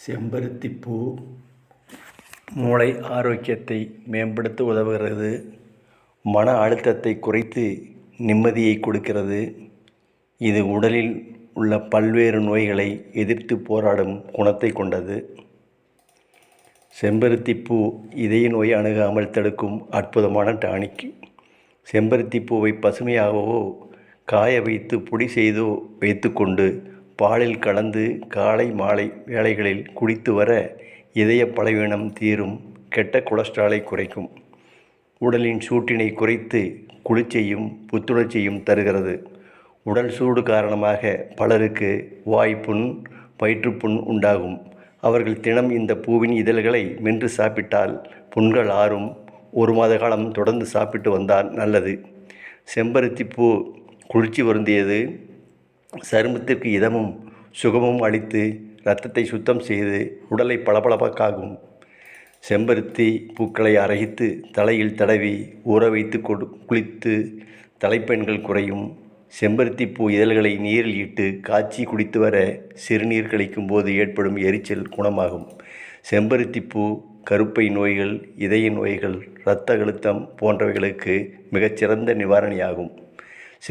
செம்பருத்திப்பூ மூளை ஆரோக்கியத்தை மேம்படுத்த உதவுகிறது. மன அழுத்தத்தை குறைத்து நிம்மதியை கொடுக்கிறது. இது உடலில் உள்ள பல்வேறு நோய்களை எதிர்த்து போராடும் குணத்தை கொண்டது. செம்பருத்திப்பூ இதய நோய் அணுகாமல் தடுக்கும் அற்புதமான டானிக். செம்பருத்தி பூவை பசுமையாகவோ காய வைத்து பொடி செய்தோ வைத்துக்கொண்டு பாலில் கலந்து காலை மாலை வேளைகளில் குடித்து வர இதய பலவீனம் தீரும் கெட்ட கொலஸ்ட்ராலை குறைக்கும். உடலின் சூட்டினை குறைத்து குளிர்ச்சியும் புத்துணர்ச்சியும் தருகிறது. உடல் சூடு காரணமாக பலருக்கு வாய்ப்புண் வயிற்றுப்புண் உண்டாகும். அவர்கள் தினம் இந்த பூவின் இதழ்களை மென்று சாப்பிட்டால் புண்கள் ஆறும் ஒரு மாத காலம் தொடர்ந்து சாப்பிட்டு வந்தால் நல்லது. செம்பருத்தி பூ குளிர்ச்சி வருந்தியது சருமத்திற்கு இதமும் சுகமும் அளித்து இரத்தத்தை சுத்தம் செய்து உடலை பளபளப்பாக்காகும் செம்பருத்தி பூக்களை அரைத்து தலையில் தடவி ஊற வைத்து கொடு குளித்து தலைப்பெண்கள் குறையும். செம்பருத்தி பூ இதழ்களை நீரில் இட்டு காய்ச்சி குடித்து வர சிறுநீர் கழிக்கும் போது ஏற்படும் எரிச்சல் குணமாகும். செம்பருத்தி பூ கருப்பை நோய்கள் இதய நோய்கள் இரத்த அழுத்தம் போன்றவைகளுக்கு மிகச்சிறந்த நிவாரணியாகும்.